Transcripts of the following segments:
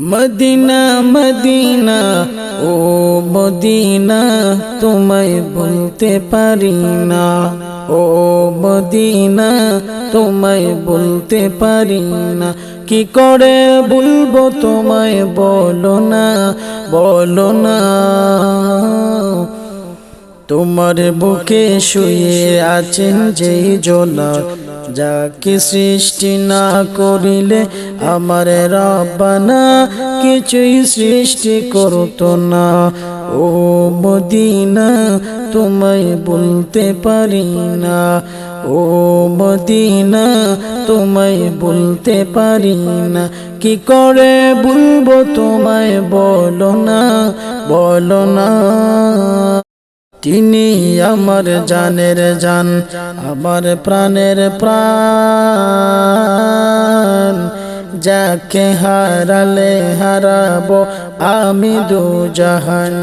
Medina Medina, ও বদিনা তোমায় বলতে পারি না। ও বদিনা তোমায় বলতে পারি না। কি করে বলব তোমায় বলো না বলো না। তোমার বুকে শুয়ে আছেন যেই জোলা, যাকে সৃষ্টি না করিলে আমার রব্বানা কিছুই সৃষ্টি করতো না। ও মদিনা, তোমায় বলতে পারি না। ও মদিনা, তোমায় বলতে পারি না। কি করে বলব তোমায় বলো না বলো না। তিনি আমার জানের জান, আমার প্রাণের প্রাণ। যাকে হারালে হারাবো আমি দু জাহান।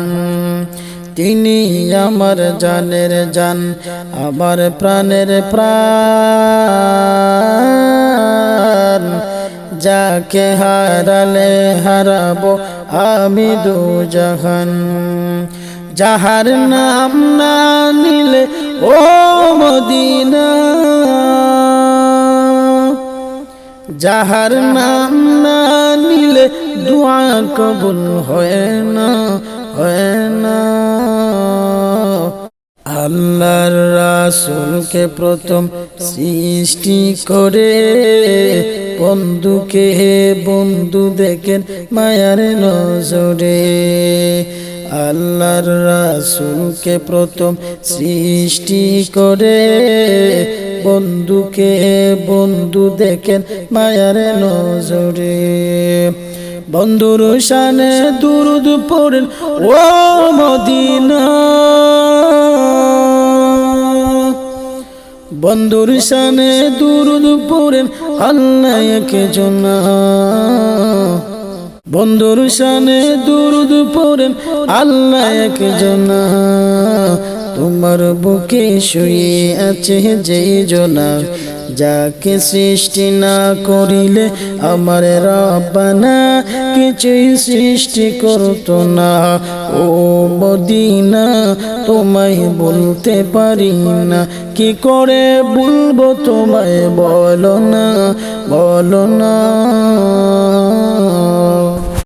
তিনি আমার জানের জান, আমার প্রাণের প্রাণ। যাকে হারালে হারাবো আমি দু জাহান। যাহার নাম না নিলে, ও মদিনা। যাহার নাম না নিলে দোয়া কবুল হয় না হয় না। আল্লাহর রাসুলকে প্রথম সৃষ্টি করে বন্ধুকে বন্ধু দেখেন মায়ার নজরে। আল্লাহর রাসুলকে প্রথম সৃষ্টি করে বন্ধুকে বন্ধু দেখেন মায়ার নজরে। বন্ধুর শানে দুরুদ পড়েন, ও মদিনা। বন্ধুর শানে দুরুদ পড়েন, আল্লাহ একে জনা বন্ধুর শানে দুরুদ পড়েন আল্লাহ এক জনা। তোমার বুকে শুয়ে আছে যেই জনা। যাকে সৃষ্টি না করিলে আমার রব্বানা কিছুই সৃষ্টি করতো না। ও মদিনা, তোমায় বলতে পারি না। কি করে বলব তোমায় বলো না বলো না।